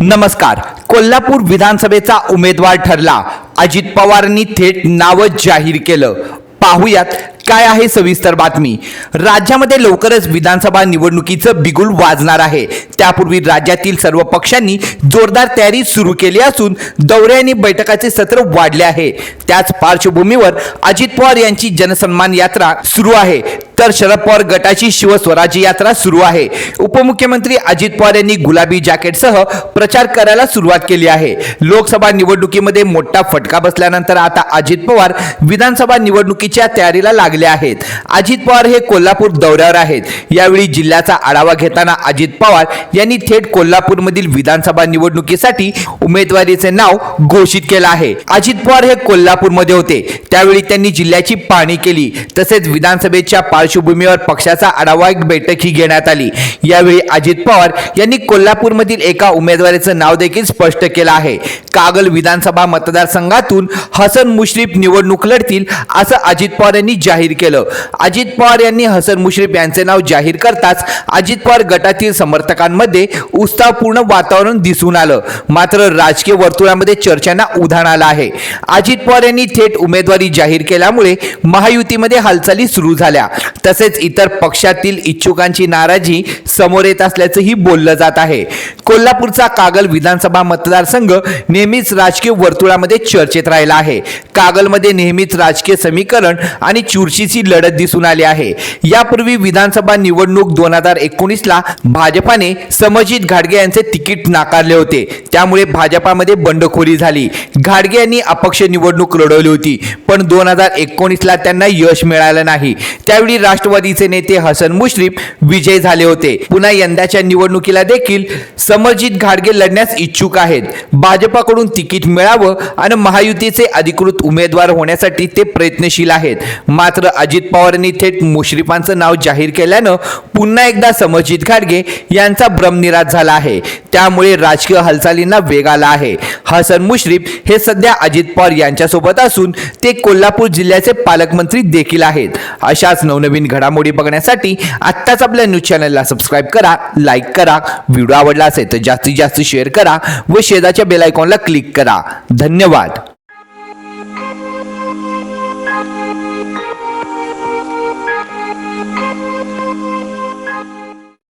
नमस्कार. कोल्हापूर विधानसभेचा उमेदवार ठरला. अजित पवारांनी थेट नावं जाहीर केलं. पाहुयात काय आहे सविस्तर बातमी. राज्यामध्ये लवकरच विधानसभा निवडणुकीचं बिगुल वाजणार आहे. त्यापूर्वी राज्यातील सर्व पक्षांनी जोरदार तयारी सुरू केली असून दौरे आणि बैठकाचे सत्र वाढले आहे. त्याच पार्श्वभूमीवर अजित पवार यांची जनसन्मान यात्रा सुरू आहे. तर शरद पवार गटाची शिवस्वराज्य यात्रा सुरू आहे. उपमुख्यमंत्री अजित पवार यांनी गुलाबी जॅकेटसह प्रचार करायला सुरुवात केली आहे. लोकसभा निवडणुकीमध्ये मोठा फटका बसल्यानंतर आता अजित पवार विधानसभा निवडणुकीच्या तयारीला लागले आहेत. अजित पवार हे कोल्हापूर दौऱ्यावर आहेत. यावेळी जिल्ह्याचा आढावा घेताना अजित पवार यांनी थेट कोल्हापूरमधील विधानसभा निवडणुकीसाठी उमेदवारीचे नाव घोषित केलं आहे. अजित पवार हे कोल्हापूरमध्ये होते. त्यावेळी त्यांनी जिल्ह्याची पाहणी केली. तसेच विधानसभेच्या पार्श्वभूमीवर पक्षाचा आढावा एक बैठकही घेण्यात आली. यावेळी अजित पवार यांनी कोल्हापूरमधील एका उमेदवाराचं नाव देखील स्पष्ट केलं आहे. कागल विधानसभा मतदारसंघातून हसन मुश्रीफ निवडणूक लढतील असं अजित पवार यांनी जाहीर केलं. अजित पवार यांनी हसन मुश्रीफ यांचे नाव जाहीर करताच अजित पवार गटातील समर्थकांमध्ये उत्साहपूर्ण वातावरण दिसून आलं. मात्र राजकीय वर्तुळामध्ये चर्चांना उधाण आलं आहे. अजित पवार यांनी थेट उमेदवारी जाहीर केल्यामुळे महायुतीमध्ये हालचाली सुरू झाल्या. तसेच इतर पक्षातील इच्छुकांची नाराजी समोर येत असल्याचंही बोललं जात आहे. कोल्हापूरचा कागल विधानसभा मतदारसंघ नेहमीच राजकीय वर्तुळामध्ये चर्चेत राहिला आहे. कागलमध्ये नेहमीच राजकीय समीकरण आणि चुरशीची लढत दिसून आली आहे. यापूर्वी विधानसभा निवडणूक दोन हजार एकोणीसला भाजपाने समजित घाडगे यांचे तिकीट नाकारले होते. त्यामुळे भाजपामध्ये बंडखोरी झाली. घाडगे यांनी अपक्ष निवडणूक लढवली होती पण दोन हजार एकोणीसला त्यांना यश मिळालं नाही. त्यावेळी राष्ट्रवादीचे नेते हसन मुश्रीफ विजय झाले होते. पुन्हा यंदाच्या निवडणुकीला देखील समरजित घाडगे लढण्यास इच्छुक आहेत. भाजपाकडून तिकीट मिळावं आणि महायुतीचे अधिकृत उमेदवार होण्यासाठी ते प्रयत्नशील आहेत. मात्र अजित पवारांनी थेट मुश्रीफांचं नाव जाहीर केल्यानं पुन्हा एकदा समरजित घाडगे यांचा भ्रमनिराश झाला आहे. त्यामुळे राजकीय हालचालींना वेग आला आहे. हसन मुश्रीफ हे सध्या अजित पवार यांच्यासोबत असून ते कोल्हापूर जिल्ह्याचे पालकमंत्री देखील आहेत. अशाच नवनवीन घडामोडी बघण्यासाठी आत्ताच आपल्या न्यूज चॅनलला सबस्क्राईब करा लाईक करा व्हिडिओ आवडला असेल तर जास्तीत जास्त शेअर करा व शेजारच्या बेल आयकॉनला क्लिक करा. धन्यवाद.